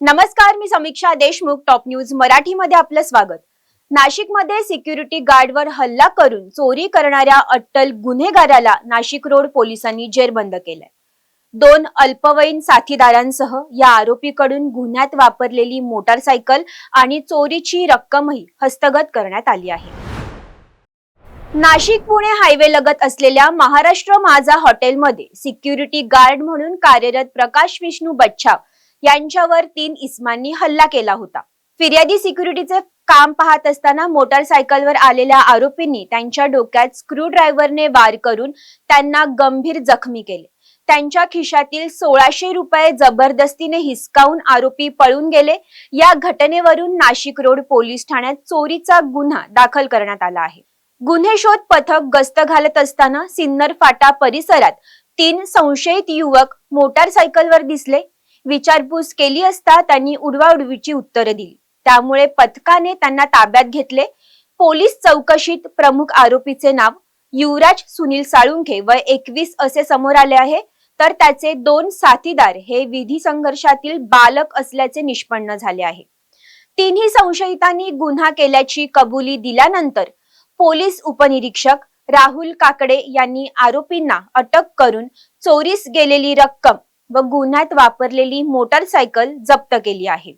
नमस्कार मी Sameeksha Deshmukh top news मराठीमध्ये आपलं स्वागत. नाशिकमध्ये सिक्युरिटी गार्डवर हल्ला करून चोरी करणाऱ्या अट्टल गुन्हेगाराला नाशिक रोड पोलिसांनी जेरबंद केलंय. दोन अल्पवयीन साथीदारांसह या आरोपीकडून गुन्ह्यात वापरलेली मोटारसायकल आणि चोरीची रक्कमही हस्तगत करण्यात आली आहे. नाशिक पुणे हायवे लगत असलेल्या महाराष्ट्र माझा हॉटेलमध्ये सिक्युरिटी गार्ड म्हणून कार्यरत प्रकाश विष्णू बच्छाव यांच्यावर तीन इस्मांनी हल्ला केला होता. फिर्यादी सिक्युरिटीचे काम पाहत असताना मोटारसायकलवर आलेल्या आरोपींनी त्यांच्या डोक्यात स्क्रू ड्रायव्हरने वार करून त्यांना गंभीर जखमी केले. त्यांच्या खिशातील सोळाशे रुपये जबरदस्तीने हिसकावून आरोपी पळून गेले. या घटनेवरून नाशिक रोड पोलीस ठाण्यात चोरीचा गुन्हा दाखल करण्यात आला आहे. गुन्हे शोध पथक गस्त घालत असताना सिन्नर फाटा परिसरात तीन संशयित युवक मोटारसायकलवर दिसले. विचारपूस केली असता त्यांनी उडवाउडवीची उत्तरं दिली. त्यामुळे पथकाने त्यांना ताब्यात घेतले. पोलीस चौकशीत प्रमुख आरोपीचे नाव युवराज सुनील साळुंखे वय एकवीस असे समोर आले आहे. तर त्याचे दोन साथीदार हे विधी संघर्षातील बालक असल्याचे निष्पन्न झाले आहे. तिन्ही संशयितांनी गुन्हा केल्याची कबुली दिल्यानंतर पोलीस उपनिरीक्षक राहुल काकडे यांनी आरोपींना अटक करून चोरीस गेलेली रक्कम व गुन्ह्यात वापरलेली मोटारसायकल जप्त केली आहे.